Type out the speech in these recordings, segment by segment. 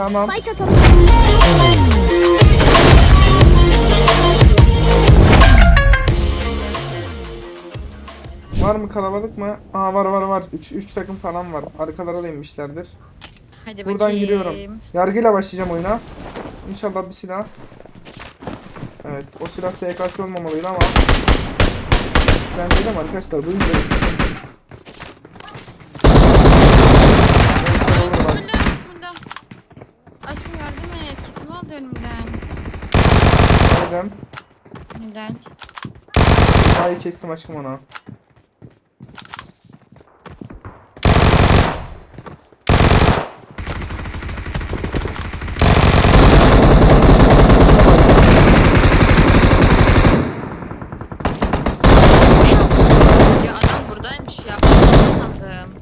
Tamam. Atalım. Var mı kalabalık mı? Aa var var var. 3 3 takım falan var. Arkalara da inmişlerdir. Hadi Buradan bakayım. giriyorum. Yargıyla başlayacağım oyuna. İnşallah bir silah. Evet, o silah SKS olmamalıydı ama ben dedim arkadaşlar duymuyoruz. Neyse, olur bak. Bismillah, bismillah. Aşkım yardım al önümden. Neden? Neden? Ay kestim aşkım ona. Ya adam buradaymış ya. Ben sandım.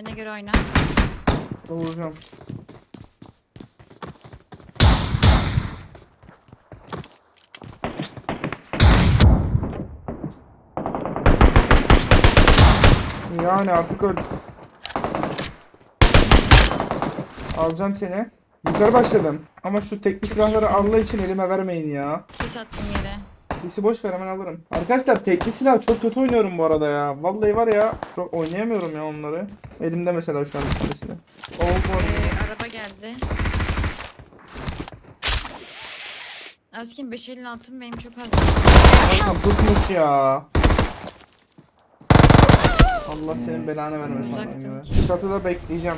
Kendine göre oyna. Vuracağım. Yani artık öl. Alacağım seni. Yukarı başladım. Ama şu tekli silahları Allah için elime vermeyin ya. Sis attım yere. Sisi boş ver hemen alırım. Arkadaşlar tekli silah çok kötü oynuyorum bu arada ya. Vallahi var ya çok oynayamıyorum ya onları. Elimde mesela şu an bir tanesini. Oh. Ee, araba geldi. Askin 556'm benim çok az. Bakın tutmuş ya. Allah senin belanı vermesin. Uzaktım. Çatıda bekleyeceğim.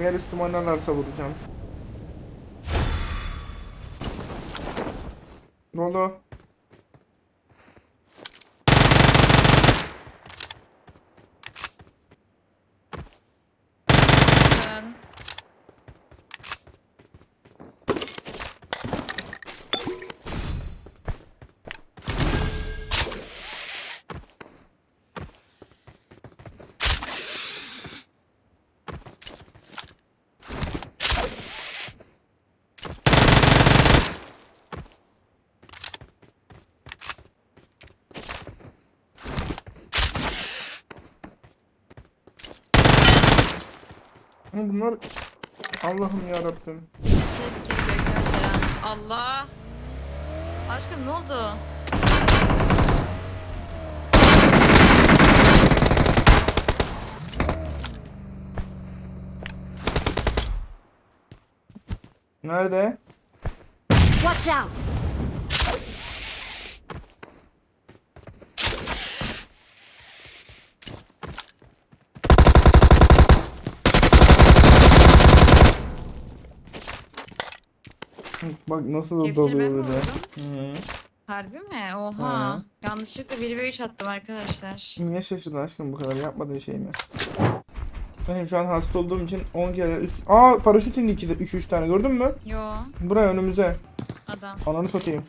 Eğer üstüme oynarlarsa vuracağım. Rolo. Ben- Ama bunlar Allah'ım ya Rabbim. Allah. Aşkım ne oldu? Nerede? Watch out. Bak nasıl ben doluyor mi? Hı. Harbi mi? Oha. Yanlışlıkla 1 ve 3 attım arkadaşlar. Niye şaşırdın aşkım bu kadar yapmadığın şey mi? Benim şu an hasta olduğum için 10 kere üst... Aa paraşüt indi 2'de 3 3 tane gördün mü? Yo Buraya önümüze. adam. Ananı satayım.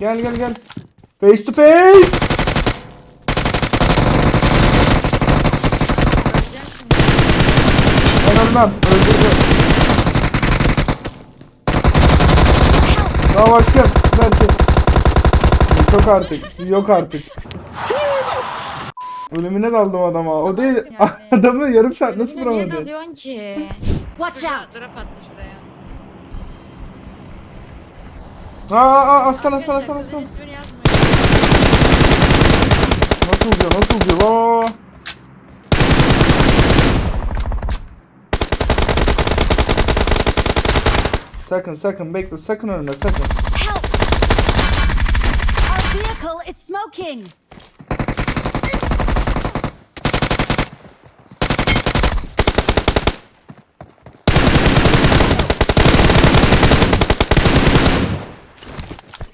Gel gel gel. Face to face. Öleceğim şimdi. Ben ölmem. Öldürdü. Daha bakacağım. Belki. Yok artık. Yok artık. Ölümüne daldım adama. O değil. Yani. Adamı yarım saat nasıl Önüne niye vuramadın? dalıyorsun ki? Watch Şuraya, out. Drop attı şuraya. Aa, aa aslan aslan aslan Arkadaşlar, aslan. kızın ismini yazmıyor. Nasıl vuruyor nasıl vuruyor? Aa. Sakın sakın bekle sakın ölme sakın. Help. Our vehicle is smoking.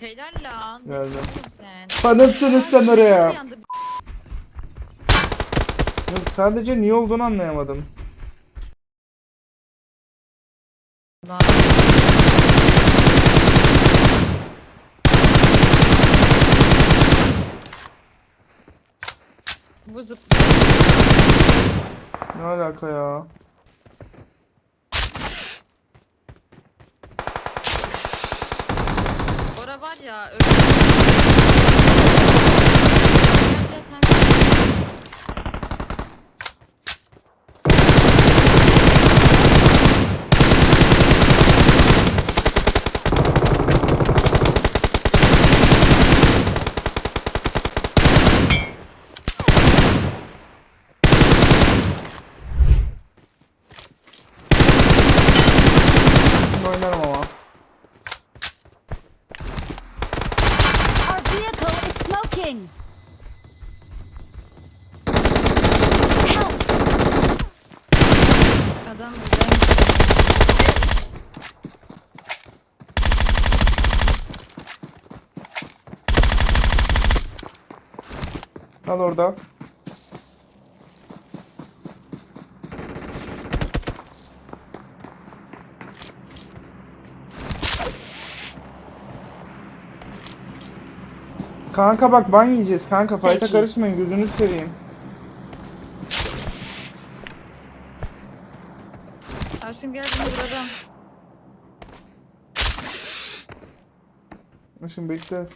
Helal lan. Ne Geldim. diyorsun sen? Tanırsınız sen Bir oraya. anda Yok, sadece niye olduğunu anlayamadım. Lan. Bu zıp. Ne alaka ya? Ora var ya. Öyle... Smoking! Adam buradaymış. Al orada. Kanka bak ban yiyeceğiz kanka Peki. karışmayın gözünü seveyim. Ersin gel bunu buradan. Şimdi bekle.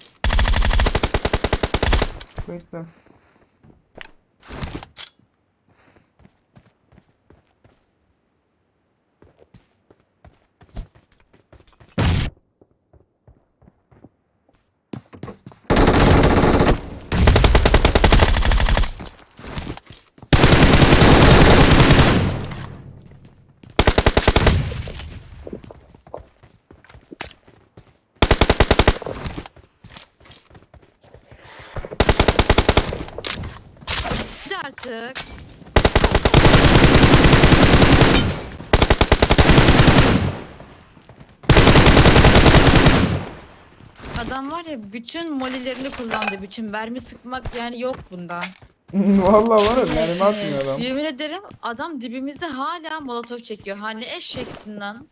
Bekle. Artık. Adam var ya bütün molilerini kullandı. Bütün mermi sıkmak yani yok bunda. Vallahi var ya mermi atmıyor adam. Yemin ederim adam dibimizde hala molotof çekiyor. Hani eşeksin lan.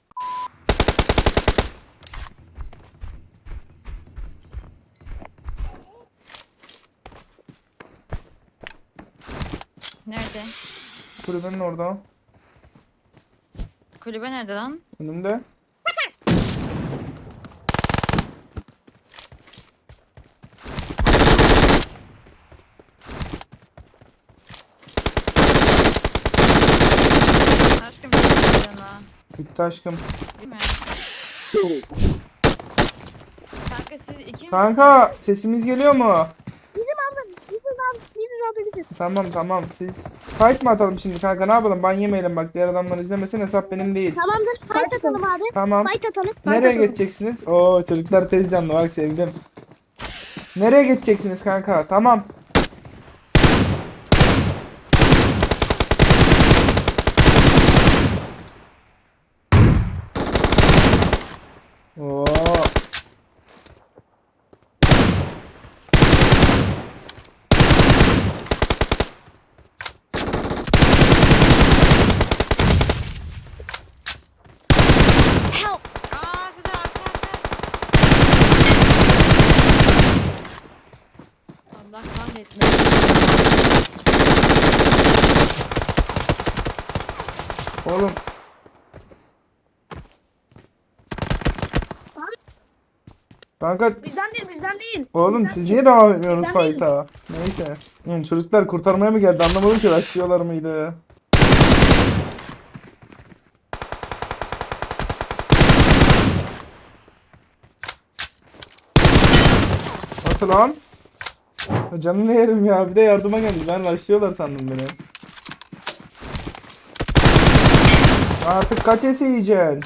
Nerede? Kulübenin orada. Kulübe nerede lan? Önümde. Aşkım bir şey. Bitti aşkım. Değil mi? Kanka siz iki? Kanka sesimiz geliyor mu? Bizim. Tamam tamam siz fight mı atalım şimdi kanka ne yapalım ban yemeyelim bak diğer adamlar izlemesin hesap benim değil. Tamamdır. Fight atalım abi. Tamam. Fight atalım. fight Nereye atalım. geçeceksiniz? Oo çocuklar tez canlı bak sevdim. Nereye geçeceksiniz kanka? Tamam. Oo. Help! Aa size arka arka. Kahretmesin. Oğlum Kanka Bizden değil, bizden değil. oğlum Bizden siz değil. niye devam etmiyorsunuz Bizden değil. fight'a? Neyse. Oğlum çocuklar kurtarmaya mı geldi anlamadım ki başlıyorlar mıydı? Nasıl lan? Ya Canını yerim ya bir de yardıma geldi ben başlıyorlar sandım beni. Artık kaç ese yiyeceksin?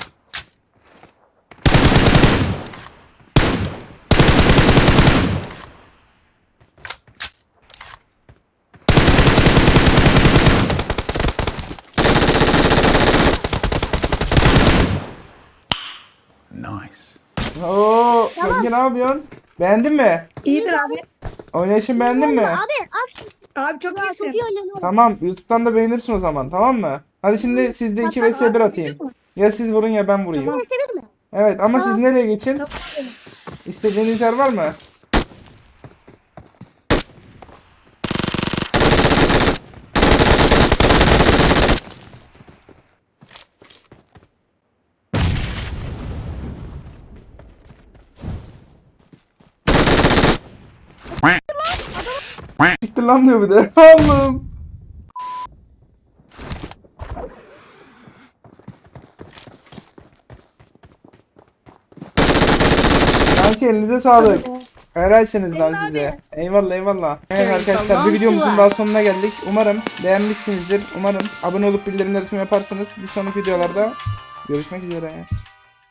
Nice. Oo, Yenge ne yapıyorsun? Beğendin mi? İyidir abi. Oynayışını beğendin mi? Abi, abi. Abi çok iyisin. Çok iyi. Tamam, YouTube'dan da beğenirsin o zaman, tamam mı? Hadi şimdi sizde 2 vs 1 atayım. Ya siz vurun ya ben vurayım. Tamam. Evet ama siz nereye geçin? İstediğiniz yer var mı? Siktir lan diyor bir de. Allah'ım. Kanki elinize sağlık. Helarsiniz lan size. Eyvallah eyvallah. Evet arkadaşlar bir videomuzun daha sonuna geldik. Umarım beğenmişsinizdir. Umarım abone olup bildirimleri tüm yaparsanız bir sonraki videolarda görüşmek üzere.